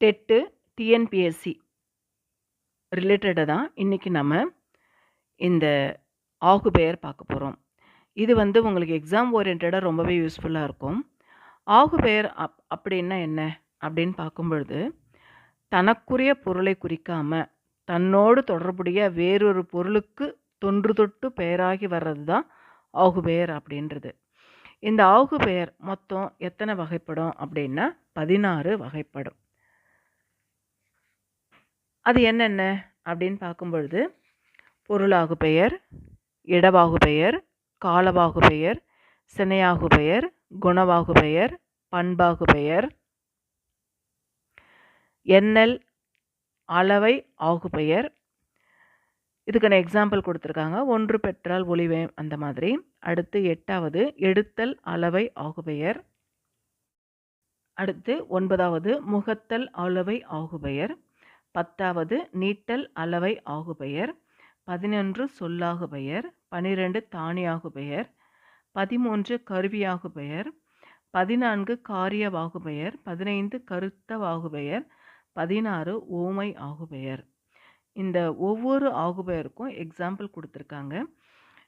TET TNPSC ரிலேட்டடாக தான் இன்றைக்கி நம்ம இந்த ஆகுபெயர் பார்க்க போகிறோம் இது வந்து உங்களுக்கு எக்ஸாம் ஓரியன்டாக ரொம்பவே யூஸ்ஃபுல்லாக இருக்கும். ஆகுபெயர் அப் அப்படின்னா என்ன? அப்படின்னு பார்க்கும்பொழுது தனக்குரிய பொருளை குறிக்காமல் தன்னோடு தொடர்புடைய வேறொரு பொருளுக்கு தொன்று தொட்டு பெயராகி வர்றது தான் ஆகுபெயர் அப்படின்றது. இந்த ஆகுபெயர் மொத்தம் எத்தனை வகைப்படும் அப்படின்னா பதினாறு வகைப்படும். அது என்னென்ன? அப்படின்னு பார்க்கும்பொழுது பொருளாகு பெயர் இடவாகு பெயர் காலவாகு பெயர் சினையாகு பெயர் குணவாகு பெயர் பண்பாகு பெயர் எண்ணல் அளவை ஆகு பெயர். இதுக்கான எக்ஸாம்பிள் கொடுத்துருக்காங்க. ஒன்று பெற்றால் ஒளிவே அந்த மாதிரி. அடுத்து எட்டாவது எடுத்தல் அளவை ஆகுபெயர் அடுத்து ஒன்பதாவது முகத்தல் அளவை ஆகுபெயர் பத்தாவது நீட்டல் அளவை ஆகுபெயர் பதினொன்று சொல்லாகு பெயர் பனிரெண்டு தானியாகு பெயர் பதிமூன்று கருவியாகு பெயர் பதினான்கு காரியவாகு பெயர் பதினைந்து கருத்தவாகு பெயர் பதினாறு ஓமை ஆகுபெயர். இந்த ஒவ்வொரு ஆகுபெயருக்கும் எக்ஸாம்பிள் கொடுத்துருக்காங்க.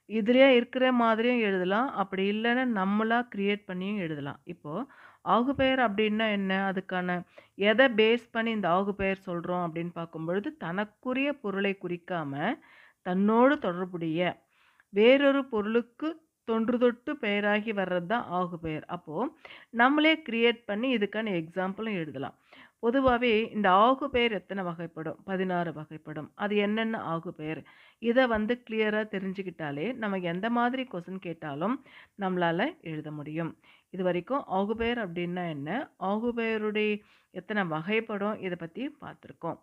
இதுலேயே இருக்கிற மாதிரியும் எழுதலாம் அப்படி இல்லைன்னா நம்மளாக க்ரியேட் பண்ணியும் எழுதலாம். இப்போது ஆகுபெயர் அப்படின்னா என்ன? அதுக்கான எதை பேஸ் பண்ணி இந்த ஆகுபெயர் சொல்கிறோம் அப்படின்னு பார்க்கும்பொழுது தனக்குரிய பொருளை குறிக்காமல் தன்னோடு தொடர்புடைய வேறொரு பொருளுக்கு தொன்று தொட்டு பெயராகி வர்றது தான் ஆகுபெயர். அப்போது நம்மளே க்ரியேட் பண்ணி இதுக்கான எக்ஸாம்பிளும் எழுதலாம். பொதுவாகவே இந்த ஆகு பெயர் எத்தனை வகைப்படும்? பதினாறு வகைப்படும். அது என்னென்ன ஆகு பெயர் இதை வந்து கிளியராக தெரிஞ்சுக்கிட்டாலே நம்ம எந்த மாதிரி கொஸ்டின் கேட்டாலும் நம்மளால் எழுத முடியும். இது வரைக்கும் ஆகுபெயர் அப்படின்னா என்ன? ஆகுபெயருடைய எத்தனை வகைப்படும் இதை பற்றி பார்த்துருக்கோம்.